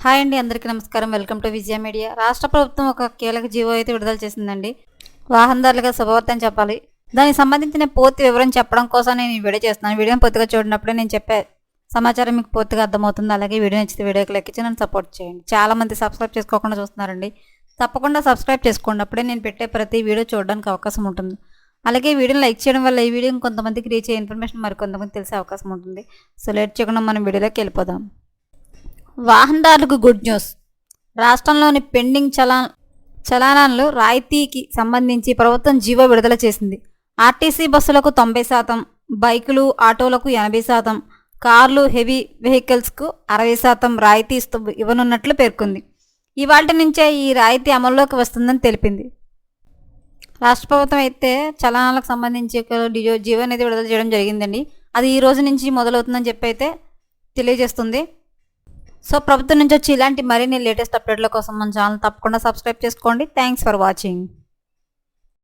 Hi అండి అందరికీ నమస్కారం. Welcome to Vijaya media. రాష్ట్ర ప్రభుత్వం ఒక కీలక జీవో అయితే విడుదల చేసిందండి. వాహనదారులుగా శుభవార్తని చెప్పాలి. దానికి సంబంధించిన పూర్తి వివరం చెప్పడం కోసం నేను ఈ వీడియో చేస్తున్నాను. వీడియోని పూర్తిగా చూడినప్పుడే నేను చెప్పే సమాచారం మీకు పూర్తిగా అర్థమవుతుంది. అలాగే వీడియో నచ్చితే వీడియోకి లెక్కించి నన్ను సపోర్ట్ చేయండి. చాలామంది సబ్స్క్రైబ్ చేసుకోకుండా చూస్తున్నారండి. తప్పకుండా సబ్స్క్రైబ్ చేసుకున్నప్పుడే నేను పెట్టే ప్రతి వీడియో చూడడానికి అవకాశం ఉంటుంది. అలాగే వీడియోని లైక్ చేయడం వల్ల ఈ వీడియో కొంతమందికి రీచ్ అయ్యే ఇన్ఫర్మేషన్ మరికొంతమంది తెలిసే అవకాశం ఉంటుంది. సో లేట్ చేయకుండా మనం వీడియోలోకి వెళ్ళిపోదాం. వాహనదారులకు గుడ్ న్యూస్. రాష్ట్రంలోని పెండింగ్ చలా చలానాలు రాయితీకి సంబంధించి ప్రభుత్వం జీవో విడుదల చేసింది. ఆర్టీసీ బస్సులకు తొంభై శాతం బైకులు ఆటోలకు ఎనభై శాతం కార్లు హెవీ వెహికల్స్కు అరవై శాతం రాయితీ ఇస్తూ ఇవ్వనున్నట్లు పేర్కొంది. ఇవాటి నుంచే ఈ రాయితీ అమల్లోకి వస్తుందని తెలిపింది. రాష్ట్ర ప్రభుత్వం అయితే చలనాలకు సంబంధించి డిజో జీవో అనేది విడుదల చేయడం జరిగిందండి. అది ఈ రోజు నుంచి మొదలవుతుందని చెప్పి అయితే తెలియజేస్తుంది. సో ప్రభుత్వం నుంచి వచ్చి ఇలాంటి మరిన్ని లేటెస్ట్ అప్డేట్ల కోసం మన ఛానల్ తప్పకుండా సబ్స్క్రైబ్ చేసుకోండి. Thanks for watching